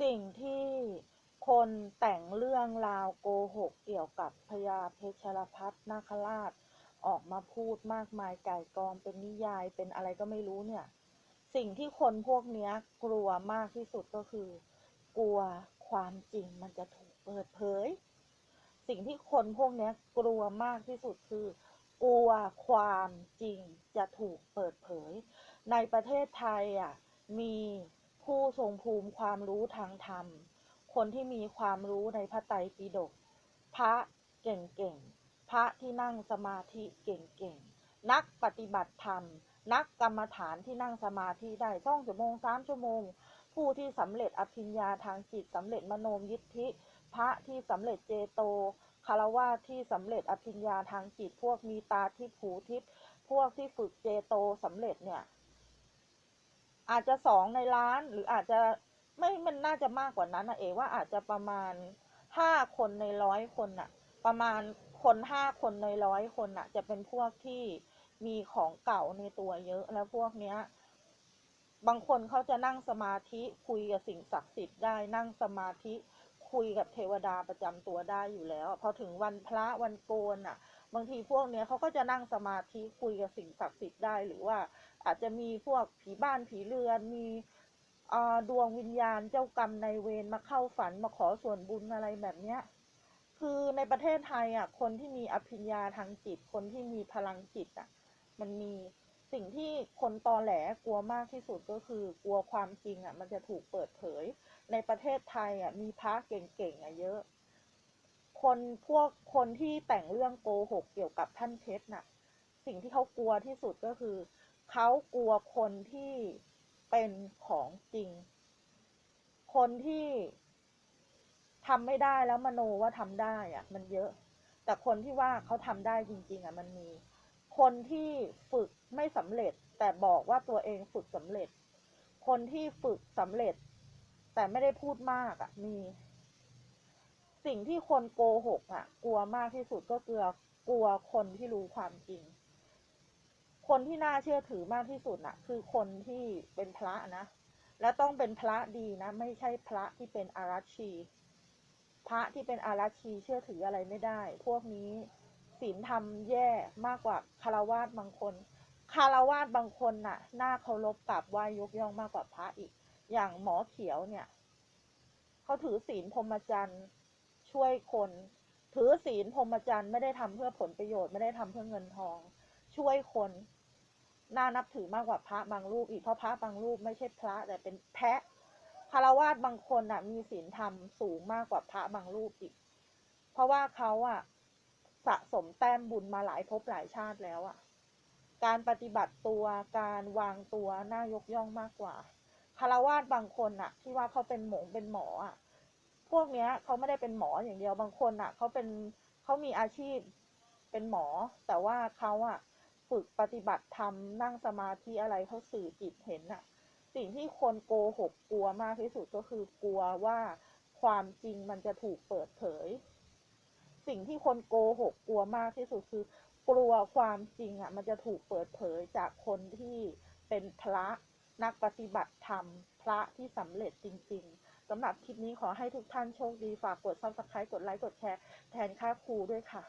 สิ่งที่คนแต่งเรื่องราวโกหกเกี่ยวกับพญาเพชรพัฒนาคราช ออกมาพูดมากมายไก่กองเป็นนิยายเป็นอะไรก็ไม่รู้เนี่ย สิ่งที่คนพวกนี้กลัวมากที่สุดก็คือ กลัวความจริงมันจะถูกเปิดเผย สิ่งที่คนพวกนี้กลัวมากที่สุดคือ กลัวความจริงจะถูกเปิดเผย ในประเทศไทยอะมี ผู้ทรงภูมิความรู้ทางธรรม คนที่มีความรู้ในพระไตรปิฎก พระเก่งๆ พระที่นั่งสมาธิเก่งๆ นักปฏิบัติธรรม นักกรรมฐานที่นั่งสมาธิได้สองชั่วโมงสามชั่วโมง ผู้ที่สำเร็จอภิญญาทางจิตสำเร็จมโนมยิทธิ พระที่สำเร็จเจโตคารวะที่สำเร็จอภิญญาทางจิต พวกมีตาทิพหูทิพย์พวกที่ฝึกเจโตสำเร็จเนี่ย อาจจะสองในล้านหรืออาจจะไม่มันน่าจะมากกว่านั้นนะเอว่าอาจจะประมาณห้าคนในร้อยคนน่ะ ประมาณคนห้าคนในร้อยคนน่ะ จะเป็นพวกที่มีของเก่าในตัวเยอะแล้วพวกเนี้ย บางคนเขาจะนั่งสมาธิคุยกับสิ่งศักดิ์สิทธิ์ได้นั่งสมาธิ คุยกับเทวดาประจำตัวได้อยู่แล้ว พอถึงวันพระวันโกนอะ บางทีพวกเนี้ยเขาก็จะนั่งสมาธิคุยกับสิ่งศักดิ์สิทธิ์ได้ หรือว่าอาจจะมีพวกผีบ้านผีเรือนมีดวงวิญญาณเจ้ากรรมในายเวรมาเข้าฝันมาขอส่วนบุญอะไรแบบเนี้ยคือในประเทศไทยอะคนที่มีอภิญญาทางจิต คนที่มีพลังจิตอะ มันมี สิ่งที่คนตอแหลกลัวมากที่สุดก็คือกลัวความจริงอะ มันจะถูกเปิดเผย ในประเทศไทยอะมีพระเก่งๆอะเยอะ คนพวกคนที่แต่งเรื่องโกหกเกี่ยวกับท่านเพชรน่ะ สิ่งที่เขากลัวที่สุดก็คือ เขากลัวคนที่เป็นของจริง คนที่ทำไม่ได้แล้วมโนว่าทำได้อะมันเยอะ แต่คนที่ว่าเขาทำได้จริง ๆ อะ มันมี คนที่ฝึกไม่สำเร็จ แต่บอกว่าตัวเองฝึกสำเร็จ คนที่ฝึกสำเร็จ แต่ไม่ได้พูดมากอะ มี สิ่งที่คนโกหกอะ กลัวมากที่สุดก็คือกลัวคนที่รู้ความจริง คนที่น่าเชื่อถือมากที่สุดน่ะ คือคนที่เป็นพระนะ และต้องเป็นพระดีนะ ไม่ใช่พระที่เป็นอารัชี พระที่เป็นอารัชีเชื่อถืออะไรไม่ได้ พวกนี้ ศีลธรรมแย่มากกว่าคารวาสบางคนคารวาสบางคนน่ะหน่าเคารพกราบไหว้ยกย่องมากกว่าพระอีก อย่างหมอเขียวเนี่ยเขาถือศีลพรหมจรรย์ช่วยคน ถือศีลพรหมจรรย์ไม่ได้ทำเพื่อผลประโยชน์ไม่ได้ทำเพื่อเงินทอง ช่วยคนน่านับถือมากกว่าพระบางรูปอีกเพราะพระบางรูปไม่ใช่พระแต่เป็นแพะคารวาสบางคนน่ะมีศีลธรรมสูงมากกว่าพระบางรูปอีก เพราะว่าเขาอะ สะสมแต้มบุญมาหลายภพหลายชาติแล้วอะ การปฏิบัติตัวการวางตัวน่ายกย่องมากกว่าคารวาสบางคนน่ะที่ว่าเขาเป็นหมงเป็นหมออะพวกเนี้ยเขาไม่ได้เป็นหมออย่างเดียวบางคนน่ะเขาเป็นเขามีอาชีพเป็นหมอ แต่ว่าเขาอะฝึกปฏิบัติธรรมนั่งสมาธิอะไรเขาสื่อจิตเห็นน่ะสิ่งที่คนโกหกกลัวมากที่สุดก็คือกลัวว่าความจริงมันจะถูกเปิดเผย สิ่งที่คนโกหกกลัวมากที่สุดคือ กลัวความจริงอะ มันจะถูกเปิดเผยจากคนที่เป็นพระนักปฏิบัติธรรม พระที่สำเร็จจริง ๆสำหรับคลิปนี้ขอให้ทุกท่านโชคดีฝากกด subscribe กดไลค์กดแชร์แทนค่าครูด้วยค่ะ